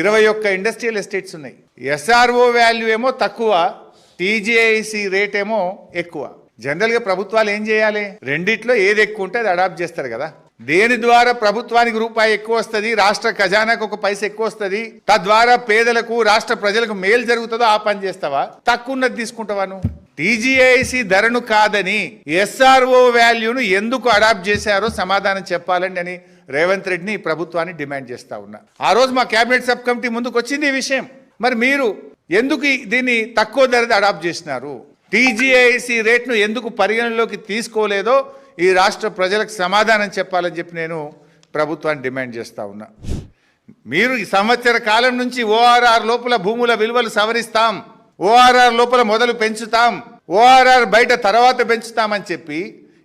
ఇరవై ఒక్క industrial estates ఉన్నాయి. ఎస్ఆర్ఓ వాల్యూ ఏమో తక్కువ టీజీఐసి రేట్ ఏమో ఎక్కువ. జనరల్గా ప్రభుత్వాలు ఏం చేయాలి? రెండిట్లో ఏది ఎక్కువ ఉంటే అది అడాప్ట్ చేస్తారు కదా. దేని ద్వారా ప్రభుత్వానికి రూపాయి ఎక్కువ వస్తుంది? రాష్ట్ర ఖజానాకు ఒక పైస ఎక్కువ వస్తుంది? తద్వారా పేదలకు రాష్ట్ర ప్రజలకు మేలు జరుగుతుందో ఆ పని చేస్తావా? తక్కువన్నది తీసుకుంటావా నువ్వు? టీజీఐసి ధరను కాదని ఎస్ఆర్ఓ వాల్యూను ఎందుకు అడాప్ట్ చేశారో సమాధానం చెప్పాలండి అని రేవంత్ రెడ్డిని ప్రభుత్వాన్ని డిమాండ్ చేస్తా ఉన్నా. ఆ రోజు మా కేబినెట్ సబ్ కమిటీ ముందుకు వచ్చింది ఈ విషయం. మరి మీరు ఎందుకు దీన్ని తక్కువ ధరది అడాప్ట్ చేసినారు? టీజీఐసి రేట్ను ఎందుకు పరిగణనలోకి తీసుకోలేదో ఈ రాష్ట్ర ప్రజలకు సమాధానం చెప్పాలని చెప్పి నేను ప్రభుత్వాన్ని డిమాండ్ చేస్తా ఉన్నా. మీరు ఈ సంవత్సర కాలం నుంచి ఓఆర్ఆర్ లోపల భూముల విలువలు సవరిస్తాం. ఓఆర్ఆర్ లోపల మొదలు పెంచుతాం. ఓఆర్ఆర్ బయట తర్వాత పెంచుతామని చెప్పి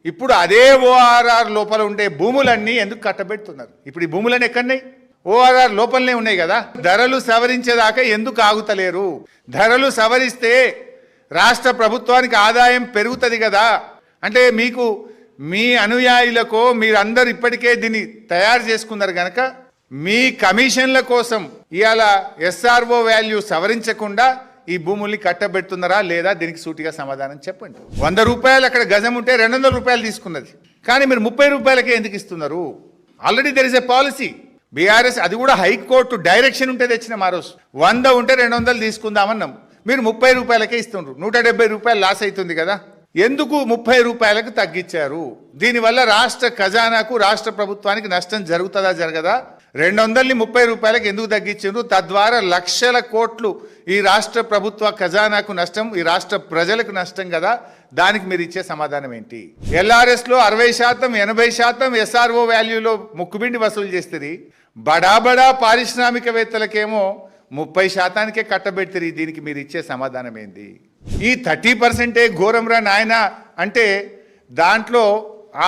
ఇప్పుడు అదే ఓఆర్ఆర్ లోపల ఉండే భూములన్నీ ఎందుకు కట్టబెడుతున్నారు? ఇప్పుడు ఈ భూములన్నీ ఎక్కడున్నాయి? ఓఆర్ఆర్ లోపలనే ఉన్నాయి కదా. ధరలు సవరించేదాకా ఎందుకు ఆగుతలేరు? ధరలు సవరిస్తే రాష్ట్ర ప్రభుత్వానికి ఆదాయం పెరుగుతుంది కదా. అంటే మీకు మీ అనుయాయులకో మీరందరూ ఇప్పటికే దీన్ని తయారు చేసుకున్నారు కనుక మీ కమిషన్ల కోసం ఇవాళ ఎస్ఆర్ఓ వాల్యూ సవరించకుండా ఈ భూముల్ని కట్టబెడుతున్నారా లేదా దీనికి సూటిగా సమాధానం చెప్పండి. వంద రూపాయలు అక్కడ గజం ఉంటే రెండు వందల రూపాయలు తీసుకున్నది. కానీ మీరు ముప్పై రూపాయలకే ఎందుకు ఇస్తున్నారు? Already there is a policy BRS అది కూడా హైకోర్టు డైరెక్షన్ ఉంటే తెచ్చిన మా రోజు వంద ఉంటే రెండు వందలు తీసుకుందామన్నాం. మీరు ముప్పై రూపాయలకే ఇస్తుండ్రు. నూట డెబ్బై రూపాయలు లాస్ అవుతుంది కదా. ఎందుకు ముప్పై రూపాయలకు తగ్గించారు? దీనివల్ల రాష్ట్ర ఖజానాకు రాష్ట్ర ప్రభుత్వానికి నష్టం జరుగుతుందా జరగదా? రెండు వందలని ముప్పై రూపాయలకు ఎందుకు తగ్గించారు? తద్వారా లక్షల కోట్లు ఈ రాష్ట్ర ప్రభుత్వ ఖజానాకు నష్టం ఈ రాష్ట్ర ప్రజలకు నష్టం కదా? దానికి మీరు ఇచ్చే సమాధానం ఏంటి? ఎల్ఆర్ఎస్లో అరవై శాతం ఎనభై శాతం ఎస్ఆర్ఓ వాల్యూలో ముక్కుబిండి వసూలు చేస్తుంది. బడా బడా పారిశ్రామికవేత్తలకేమో ముప్పై శాతానికే కట్టబెడుతుంది దీనికి మీరు ఇచ్చే సమాధానం ఏంది ఈ థర్టీ పర్సెంటే ఘోరంరా నాయన అంటే దాంట్లో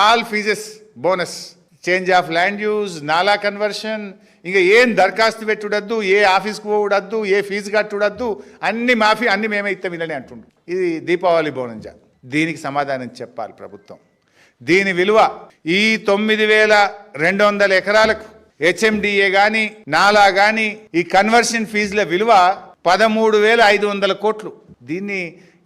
all fees bonus change of land use నాలా కన్వర్షన్ ఇంకా ఏం దరఖాస్తు పెట్టుడద్దు ఏ ఆఫీస్కి పోవడద్దు ఏ ఫీజు కట్టుడద్దు అన్ని మాఫీ అన్ని మేమే ఇస్తాం ఇదని అంటుండ్రు. ఇది దీపావళి బోనంజ దీనికి సమాధానం చెప్పాలి ప్రభుత్వం. దీని విలువ ఈ తొమ్మిది వేల రెండు వందల ఎకరాలకు హెచ్ఎండిఏ కానీ నాలా కానీ ఈ కన్వర్షన్ ఫీజుల విలువ పదమూడు వేల ఐదు వందల కోట్లు. దీన్ని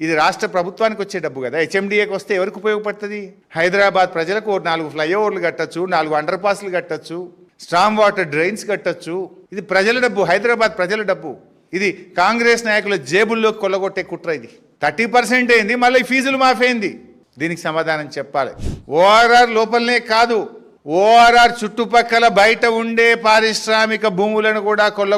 ఇది రాష్ట్ర ప్రభుత్వానికి వచ్చే డబ్బు కదా. హెచ్ఎండిఏకి వస్తే ఎవరికి ఉపయోగపడుతుంది? హైదరాబాద్ ప్రజలకు ఓ నాలుగు ఫ్లైఓవర్లు కట్టచ్చు నాలుగు అండర్ పాస్లు కట్టచ్చు స్ట్రాంగ్ వాటర్ డ్రైన్స్ కట్టచ్చు. ఇది ప్రజల డబ్బు హైదరాబాద్ ప్రజల డబ్బు. ఇది కాంగ్రెస్ నాయకుల జేబుల్లో కొల్లగొట్టే కుట్ర ఇది. థర్టీ పర్సెంట్ అయింది మళ్ళీ ఈ ఫీజులు మాఫ్ అయింది. దీనికి సమాధానం చెప్పాలి. ఓఆర్ఆర్ లోపలనే కాదు. ఓఆర్ఆర్ చుట్టుపక్కల బయట ఉండే పారిశ్రామిక భూములను కూడా కొల్ల